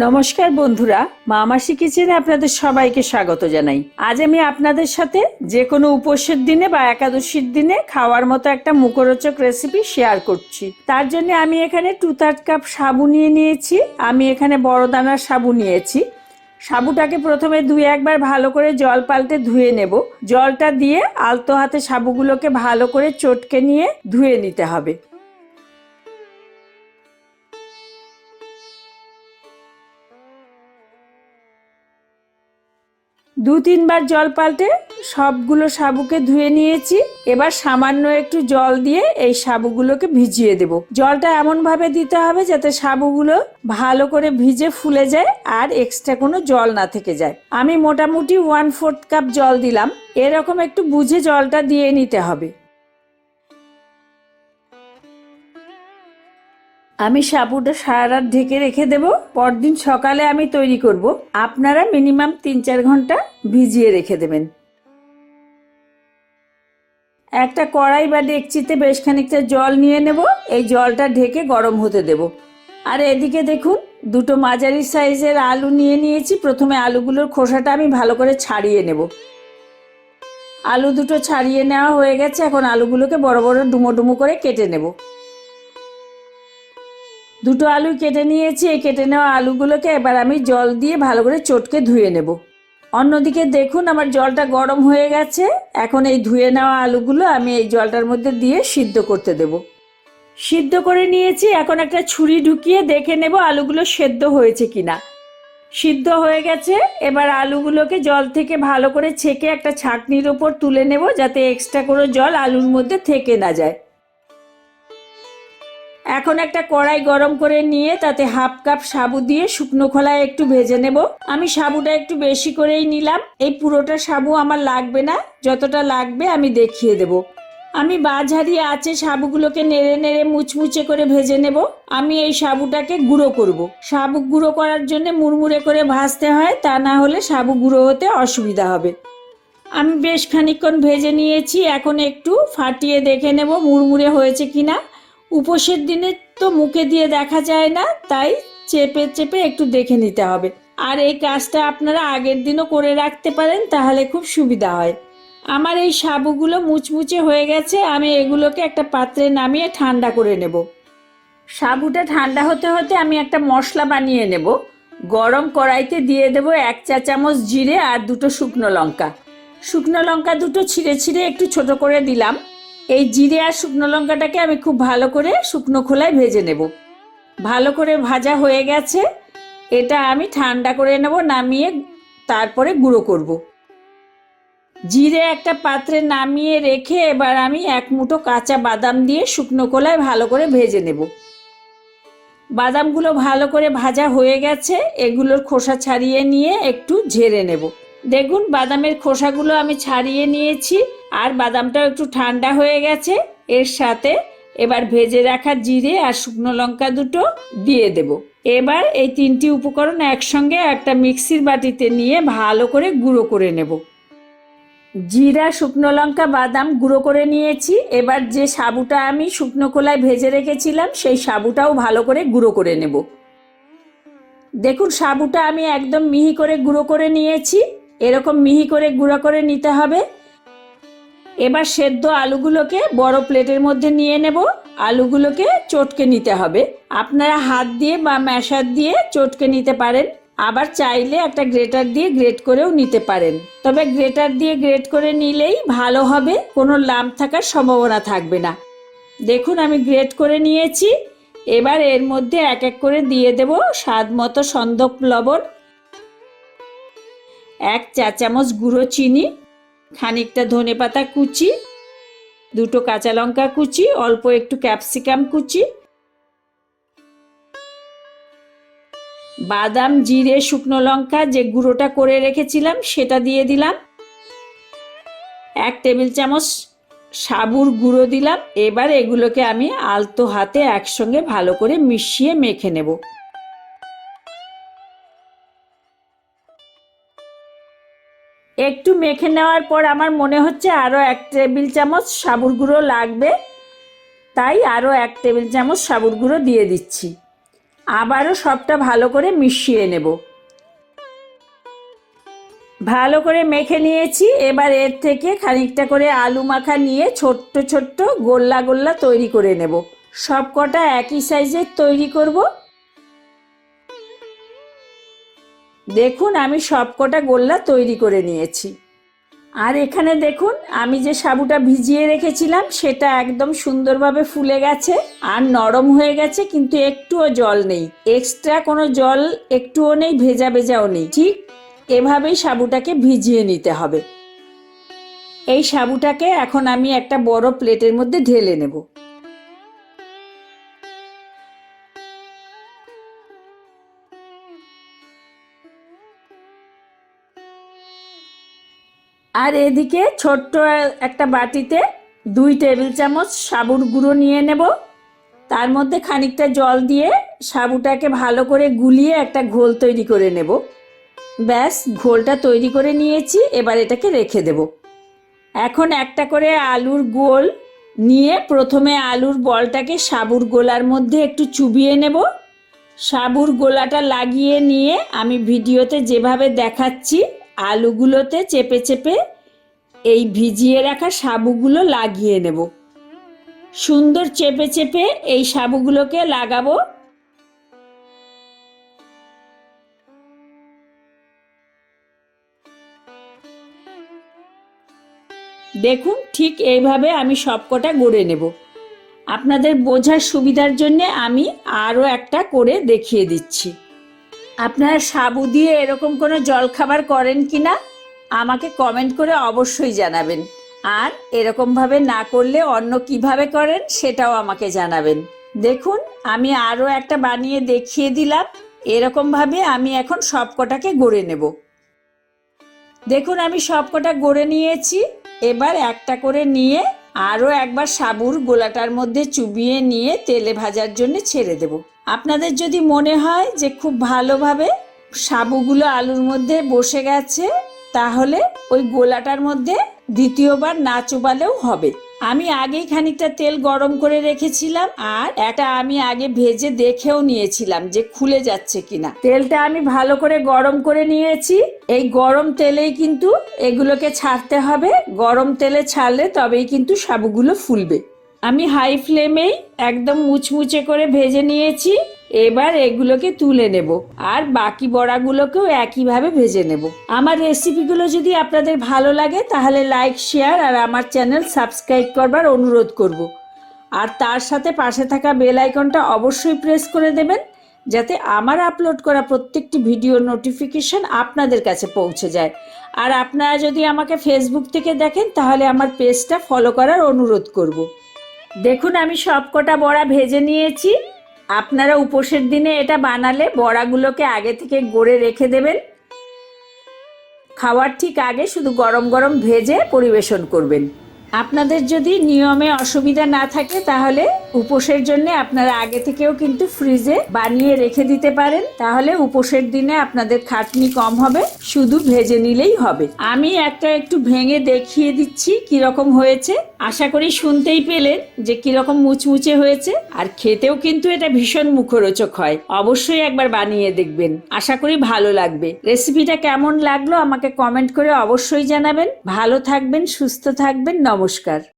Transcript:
নমস্কার বন্ধুরা, মামাসি কিচেনে আপনাদের সবাইকে স্বাগত জানাই। আজ আমি আপনাদের সাথে যে কোনো উপোসের দিনে বা একাদশীর দিনে খাওয়ার মতো একটা মুখরোচক রেসিপি শেয়ার করছি। তার জন্য আমি এখানে টু থার্ড কাপ সাবু নিয়ে নিয়েছি, আমি এখানে বড় দানার সাবু নিয়েছি। সাবুটাকে প্রথমে দুই একবার ভালো করে জল পাল্টে ধুয়ে নেব। জলটা দিয়ে আলতো হাতে সাবুগুলোকে ভালো করে চটকে নিয়ে ধুয়ে নিতে হবে। দু তিনবার জল পাল্টে সবগুলো সাবুকে ধুয়ে নিয়েছি। এবার সামান্য একটু জল দিয়ে এই সাবুগুলোকে ভিজিয়ে দেব। জলটা এমনভাবে দিতে হবে যাতে সাবুগুলো ভালো করে ভিজে ফুলে যায় আর এক্সট্রা কোনো জল না থেকে যায়। আমি মোটামুটি ওয়ান ফোর্থ কাপ জল দিলাম। এরকম একটু বুঝে জলটা দিয়ে নিতে হবে। আমি সাবুটা সারা রাত ঢেকে রেখে দেব। পরদিন সকালে আমি তৈরি করব। আপনারা মিনিমাম তিন চার ঘণ্টা ভিজিয়ে রেখে দেবেন। একটা কড়াই বা ডেকচিতে বেশ খানিকটা জল নিয়ে নেব। এই জলটা ঢেকে গরম হতে দেব। আর এদিকে দেখুন, দুটো মাঝারি সাইজের আলু নিয়ে নিয়েছি। প্রথমে আলুগুলোর খোসাটা আমি ভালো করে ছাড়িয়ে নেব। আলু দুটো ছাড়িয়ে নেওয়া হয়ে গেছে। এখন আলুগুলোকে বড় বড় ডুমো ডুমো করে কেটে নেব। দুটো আলু কেটে নিয়েছি, এই কেটে নেওয়া আলুগুলোকে এবার আমি জল দিয়ে ভালো করে চটকে ধুয়ে নেব। অন্যদিকে দেখুন আমার জলটা গরম হয়ে গেছে। এখন এই ধুয়ে নেওয়া আলুগুলো আমি এই জলটার মধ্যে দিয়ে সিদ্ধ করতে দেব। সিদ্ধ করে নিয়েছি, এখন একটা ছুরি ঢুকিয়ে দেখে নেব আলুগুলো সেদ্ধ হয়েছে কিনা। সিদ্ধ হয়ে গেছে, এবার আলুগুলোকে জল থেকে ভালো করে ছেঁকে একটা ছাঁকনির ওপর তুলে নেব, যাতে এক্সট্রা করে জল আলুর মধ্যে থেকে না যায়। এখন একটা কড়াই গরম করে নিয়ে তাতে হাফ কাপ সাবু দিয়ে শুকনো খোলায় একটু ভেজে নেব। আমি সাবুটা একটু বেশি করেই নিলাম। এই পুরোটা সাবু আমার লাগবে না। যতটা লাগবে আমি দেখিয়ে দেব। আমি বাঝারি আছে সাবুগুলোকে নেড়ে নেড়ে মুচমুচে করে ভেজে নেব। আমি এই সাবুটাকে গুঁড়ো করব। সাবু গুঁড়ো করার জন্য মুড়মুড়ে করে ভাজতে হয়, তা না হলে সাবু গুঁড়ো হতে অসুবিধা হবে। আমি বেশ খানিকক্ষণ ভেজে নিয়েছি। এখন একটু ফাটিয়ে দেখে নেব মুড়মুড়ে হয়েছে কিনা। উপোসের দিনে তো মুখে দিয়ে দেখা যায় না, তাই চেপে চেপে একটু দেখে নিতে হবে। আর এই কাজটা আপনারা আগের দিনও করে রাখতে পারেন, তাহলে খুব সুবিধা হয়। আমার এই সাবুগুলো মুচমুচে হয়ে গেছে, আমি এগুলোকে একটা পাত্রে নামিয়ে ঠান্ডা করে নেব। সাবুটা ঠান্ডা হতে হতে আমি একটা মশলা বানিয়ে নেব। গরম কড়াইতে দিয়ে দেব এক চা চামচ জিরে আর দুটো শুকনো লঙ্কা। শুকনো লঙ্কা দুটো ছিঁড়ে ছিঁড়ে একটু ছোট করে দিলাম। এই জিরে আর শুকনো লঙ্কাটাকে আমি খুব ভালো করে শুকনো খোলায় ভেজে নেব। ভালো করে ভাজা হয়ে গেছে। এটা আমি ঠান্ডা করে নেব, নামিয়ে তারপরে গুঁড়ো করব। জিরে একটা পাত্রে নামিয়ে রেখে এবার আমি এক মুঠো কাঁচা বাদাম দিয়ে শুকনো খোলায় ভালো করে ভেজে নেব। বাদামগুলো ভালো করে ভাজা হয়ে গেছে। এগুলোর খোসা ছাড়িয়ে নিয়ে একটু ঝেড়ে নেব। দেখুন, বাদামের খোসাগুলো আমি ছাড়িয়ে নিয়েছি। আর বাদামটাও একটু ঠান্ডা হয়ে গেছে, এর সাথে এবার ভেজে রাখা জিরে আর শুকনো লঙ্কা দুটো দিয়ে দেব। এবার এই তিনটি উপকরণ একসঙ্গে একটা মিক্সির বাটিতে নিয়ে ভালো করে গুঁড়ো করে নেব। জিরা, শুকনো লঙ্কা, বাদাম গুঁড়ো করে নিয়েছি। এবার যে সাবুটা আমি শুকনো কোলায় ভেজে রেখেছিলাম, সেই সাবুটাও ভালো করে গুঁড়ো করে নেব। দেখুন, সাবুটা আমি একদম মিহি করে গুঁড়ো করে নিয়েছি। এরকম মিহি করে গুঁড়ো করে নিতে হবে। এবার সেদ্ধ আলুগুলোকে বড় প্লেটের মধ্যে নিয়ে নেব। আলুগুলোকে চটকে নিতে হবে। আপনারা হাত দিয়ে বা ম্যাশার দিয়ে চটকে নিতে পারেন। আবার চাইলে একটা গ্রেটার দিয়ে গ্রেট করেও নিতে পারেন। তবে গ্রেটার দিয়ে গ্রেট করে নিলেই ভালো হবে, কোনো লাম থাকার সম্ভাবনা থাকবে না। দেখুন, আমি গ্রেট করে নিয়েছি। এবার এর মধ্যে এক এক করে দিয়ে দেব স্বাদ মতো সন্দক লবণ, এক চা চামচ গুঁড়ো চিনি খানিকটা ধনে পাতা কুচি, দুটো কাঁচা লঙ্কা কুচি, অল্প একটু ক্যাপসিকাম কুচি, বাদাম, জিরে, শুকনো লঙ্কা যে গুঁড়োটা করে রেখেছিলাম সেটা দিয়ে দিলাম। এক টেবিল চামচ সাবুর গুঁড়ো দিলাম। এবার এগুলোকে আমি আলতো হাতে একসঙ্গে ভালো করে মিশিয়ে মেখে নেব। একটু মেখে নেওয়ার পর আমার মনে হচ্ছে আরও এক টেবিল চামচ সাবুর গুঁড়ো লাগবে। তাই আরও এক টেবিল চামচ সাবুর গুঁড়ো দিয়ে দিচ্ছি। আবারও সবটা ভালো করে মিশিয়ে নেব। ভালো করে মেখে নিয়েছি। এবার এর থেকে খানিকটা করে আলু মাখা নিয়ে ছোট্ট ছোট্ট গোল্লা গোল্লা তৈরি করে নেব। সব কটা একই সাইজের তৈরি করব। দেখুন, আমি সব কটা গোল্লা তৈরি করে নিয়েছি। আর এখানে দেখুন, আমি যে সাবুটা ভিজিয়ে রেখেছিলাম, সেটা একদম সুন্দরভাবে ফুলে গেছে আর নরম হয়ে গেছে, কিন্তু একটুও জল নেই। এক্সট্রা কোনো জল একটুও নেই, ভেজা ভেজাও নেই। ঠিক এভাবেই সাবুটাকে ভিজিয়ে নিতে হবে। এই সাবুটাকে এখন আমি একটা বড় প্লেটের মধ্যে ঢেলে নেব। আর এদিকে ছোট্ট একটা বাটিতে দুই টেবিল চামচ সাবুর গুঁড়ো নিয়ে নেব। তার মধ্যে খানিকটা জল দিয়ে সাবুটাকে ভালো করে গুলিয়ে একটা ঘোল তৈরি করে নেব। ব্যাস, ঘোলটা তৈরি করে নিয়েছি, এবার এটাকে রেখে দেব। এখন একটা করে আলুর গোল নিয়ে প্রথমে আলুর বলটাকে সাবুর গোলার মধ্যে একটু চুবিয়ে নেব। সাবুর গোলাটা লাগিয়ে নিয়ে আমি ভিডিওতে যেভাবে দেখাচ্ছি আলুগুলোতে চেপে চেপে এই ভিজিয়ে রাখা সাবুগুলো লাগিয়ে নেব। সুন্দর চেপে চেপে এই সাবুগুলোকে লাগাবো। দেখুন, ঠিক এইভাবে আমি সবকটা গড়ে নেব। আপনাদের বোঝার সুবিধার জন্যে আমি আরও একটা করে দেখিয়ে দিচ্ছি। আপনারা সাবু দিয়ে এরকম কোনো জলখাবার করেন কি না আমাকে কমেন্ট করে অবশ্যই জানাবেন। আর এরকমভাবে না করলে অন্য কীভাবে করেন সেটাও আমাকে জানাবেন। দেখুন, আমি আরও একটা বানিয়ে দেখিয়ে দিলাম। এরকমভাবে আমি এখন সবকটাকে গড়ে নেব। দেখুন, আমি সবকটা গড়ে নিয়েছি। এবার একটা করে নিয়ে আরও একবার সাবুর গোলাটার মধ্যে চুবিয়ে নিয়ে তেলে ভাজার জন্য ছেড়ে দেব। আপনাদের যদি মনে হয় যে খুব ভালোভাবে সাবুগুলো আলুর মধ্যে বসে গেছে, তাহলে ওই গোলাটার মধ্যে দ্বিতীয়বার না চোবালেও হবে। আমি আগেই খানিকটা তেল গরম করে রেখেছিলাম আর এটা আমি আগে ভেজে দেখেও নিয়েছিলাম যে খুলে যাচ্ছে কিনা। তেলটা আমি ভালো করে গরম করে নিয়েছি। এই গরম তেলেই কিন্তু এগুলোকে ছাড়তে হবে। গরম তেলে ছাড়লে তবেই কিন্তু সাবুগুলো ফুলবে। আমি হাই ফ্লেমেই একদম মুচমুচে করে ভেজে নিয়েছি, এবার এগুলোকে তুলে নেব। আর বাকি বড়াগুলোকেও একইভাবে ভেজে নেব। আমার রেসিপিগুলো যদি আপনাদের ভালো লাগে, তাহলে লাইক শেয়ার আর আমার চ্যানেল সাবস্ক্রাইব করবার অনুরোধ করব। আর তার সাথে পাশে থাকা বেল আইকনটা অবশ্যই প্রেস করে দেবেন, যাতে আমার আপলোড করা প্রত্যেকটি ভিডিও নোটিফিকেশন আপনাদের কাছে পৌঁছে যায়। আর আপনারা যদি আমাকে ফেসবুক থেকে দেখেন, তাহলে আমার পেজটা ফলো করার অনুরোধ করব। দেখুন, আমি সবকটা বড়া ভেজে নিয়েছি। আপনারা উপোসের দিনে এটা বানালে বড়াগুলোকে আগে থেকে গড়ে রেখে দেবেন। খাওয়ার ঠিক আগে শুধু গরম গরম ভেজে পরিবেশন করবেন। আপনাদের যদি নিয়মে অসুবিধা না থাকে তাহলে উপোসের জন্য আপনারা আগে থেকেও কিন্তু ফ্রিজে বানিয়ে রেখে দিতে পারেন। তাহলে উপোসের দিনে আপনাদের খাটনি কম হবে, শুধু ভেজে নিলেই হবে। আমি একটা একটু ভেঙে দেখিয়ে দিচ্ছি কীরকম হয়েছে। আশা করি শুনতেই পেলেন যে কীরকম মুচমুচে হয়েছে। আর খেতেও কিন্তু এটা ভীষণ মুখরোচক হয়। অবশ্যই একবার বানিয়ে দেখবেন। আশা করি ভালো লাগবে। রেসিপিটা কেমন লাগল আমাকে কমেন্ট করে অবশ্যই জানাবেন। ভালো থাকবেন, সুস্থ থাকবেন, নমস্কার।